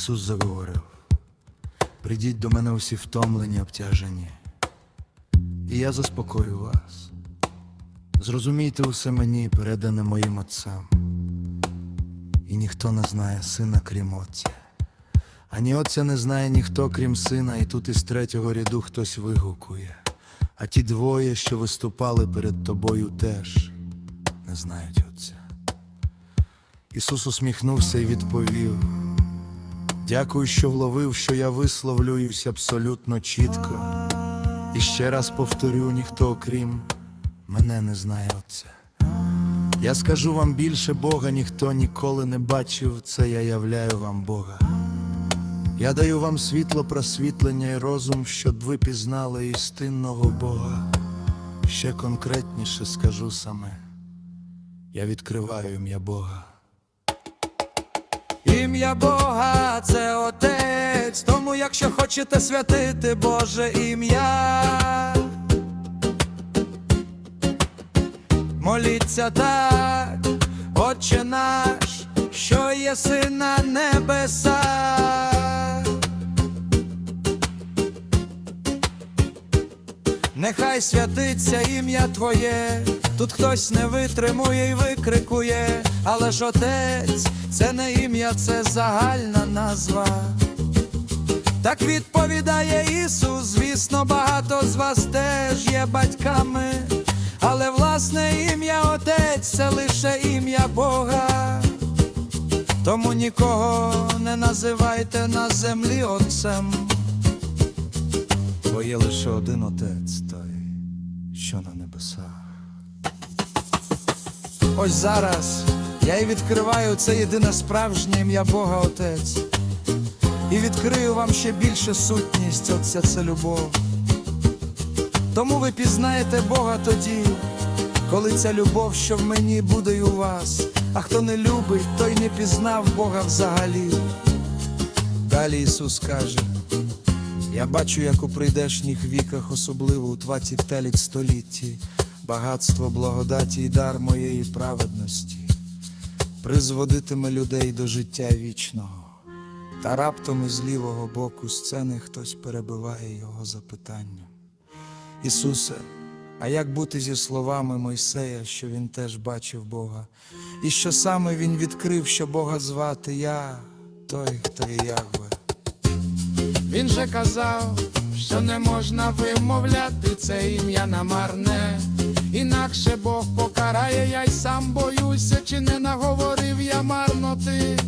Ісус заговорив: Придіть до мене усі втомлені, обтяжені, і я заспокою вас. Зрозумійте усе мені, передане моїм отцем. І ніхто не знає сина, крім отця. Ані отця не знає ніхто, крім сина, і тут із третього ряду хтось вигукує. А ті двоє, що виступали перед тобою, теж не знають отця. Ісус усміхнувся і відповів: Дякую, що вловив, що я висловлююсь абсолютно чітко. І ще раз повторю, ніхто окрім мене не знає Отця. Я скажу вам більше Бога, ніхто ніколи не бачив, це я являю вам Бога. Я даю вам світло просвітлення і розум, щоб ви пізнали істинного Бога. Ще конкретніше скажу саме. Я відкриваю ім'я Бога. Ім'я Бога це Отець, тому якщо хочете святити Боже ім'я, моліться так, Отче наш, що єси на небесах. Нехай святиться ім'я Твоє, тут хтось не витримує і викрикує, але ж отець це не ім'я, це загальна назва. Так відповідає Ісус, звісно, багато з вас теж є батьками, але власне ім'я Отець це лише ім'я Бога. Тому нікого не називайте на землі Отцем. Бо є лише один отець що на небесах. Ось зараз я і відкриваю це єдине справжнє ім'я Бога Отець. І відкрию вам ще більше сутність Отця це любов. Тому ви пізнаєте Бога тоді, коли ця любов, що в мені буде і у вас. А хто не любить, той не пізнав Бога взагалі. Далі Ісус каже. Я бачу, як у прийдешніх віках, особливо у 23 столітті, багатство благодаті і дар моєї праведності призводитиме людей до життя вічного. Та раптом із лівого боку сцени хтось перебиває його запитанням. Ісусе, а як бути зі словами Мойсея, що він теж бачив Бога, і що саме він відкрив, що Бога звати Я, той, хто є Ягве. Він же казав, що не можна вимовляти це ім'я намарне, інакше Бог покарає, я й сам боюся, чи не наговорив я марноти,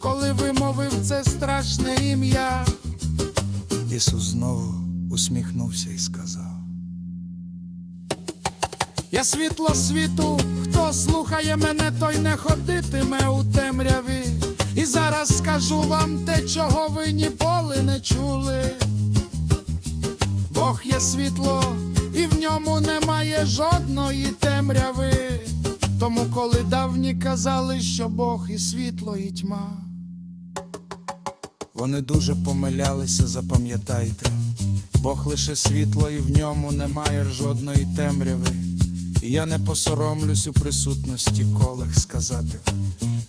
коли вимовив це страшне ім'я. Ісус знову усміхнувся і сказав. Я світло світу, хто слухає мене, той не ходитиме у темряві. І зараз скажу вам те, чого ви ніколи не чули. Бог є світло, і в ньому немає жодної темряви. Тому, коли давні казали, що Бог і світло, і тьма. Вони дуже помилялися, запам'ятайте. Бог лише світло, і в ньому немає жодної темряви. І я не посоромлюсь у присутності колег сказати,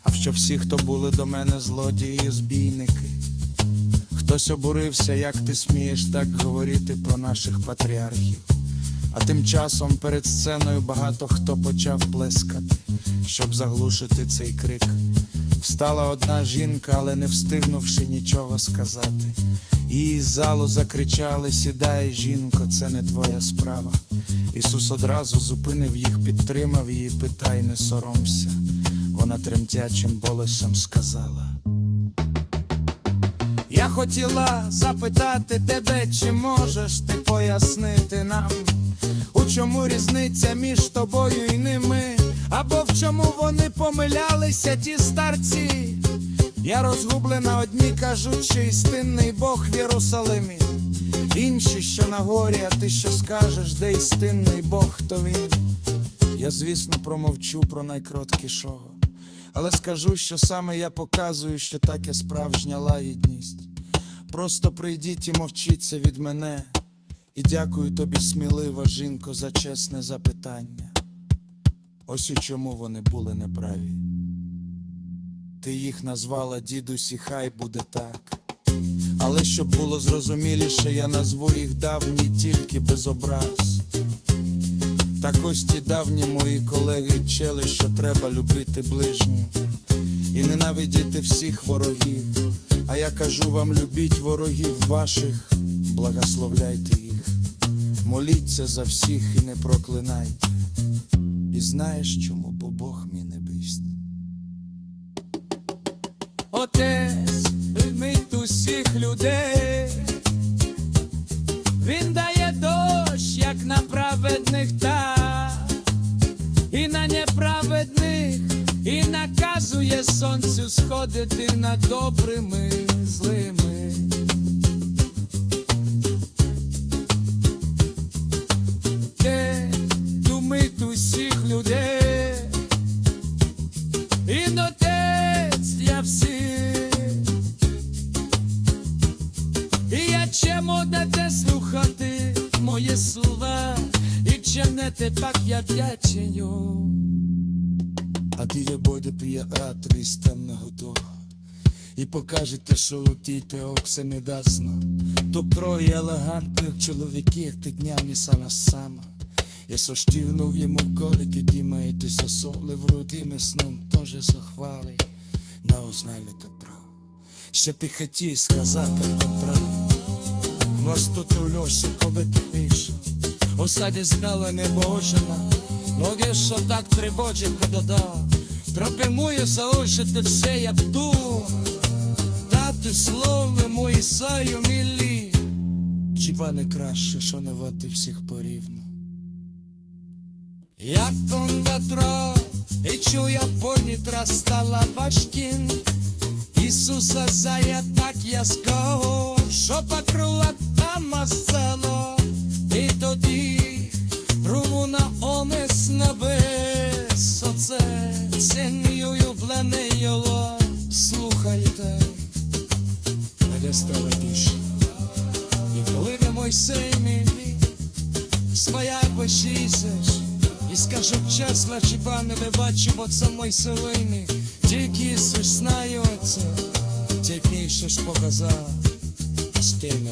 а що всі, хто були до мене злодії збійники. Хтось обурився, як ти смієш так говорити про наших патріархів. А тим часом перед сценою багато хто почав плескати, щоб заглушити цей крик. Встала одна жінка, але не встигнувши нічого сказати. Її з залу закричали: Сідай, жінко, це не твоя справа. Ісус одразу зупинив їх, підтримав її, питай, не соромся. Вона тремтячим болесом сказала. Я хотіла запитати тебе, чи можеш ти пояснити нам, у чому різниця між тобою і ними, або в чому вони помилялися, ті старці. Я розгублена, одні кажуть, що істинний Бог в Єрусалимі, інші, що на горі, а ти що скажеш, де істинний Бог, то він. Я, звісно, промовчу про найкроткішого, але скажу, що саме я показую, що таке справжня лагідність. Просто прийдіть і мовчіться від мене, і дякую тобі, смілива жінко, за чесне запитання. Ось у чому вони були неправі. Ти їх назвала дідусь, і хай буде так. Але щоб було зрозуміліше, я назву їх давні тільки без образ. Так ось ті давні мої колеги вчили, що треба любити ближню і ненавидіти всіх ворогів. А я кажу вам, любіть ворогів ваших, благословляйте їх, моліться за всіх і не проклинайте. І знаєш чому, бо Бог мій небесний. Отець приймить усіх людей, праведних так, і на неправедних, і наказує сонцю сходити над добрими злими. І чинете так я вдяченю. А ви буде приятелі з темного того, і покажете, що летіти оксе не дасно. То троє елегантних чоловіків ти днями сама сама. Я соштівнув йому колики, дімаєтеся соли в рудими сном, тоже захвали, на ознайлика прав. Ще ти хотів сказати тут у льоші, коли ти пише, осаді знала небожена, ноги, що так тривожить пододав, пропимую залишити все, як ту, дати слово мої саю мілі, хіба не краще, що не вати всіх порівну. Як он ветро, і чує повітря стала важким, Ісуса зає так яскраво, що покрила там село, своя пошісиш, і скажу чесно, хіба не ви бачу, бо це мой селині, тільки Ісус знає оце, тільки Ісус показав, з тим.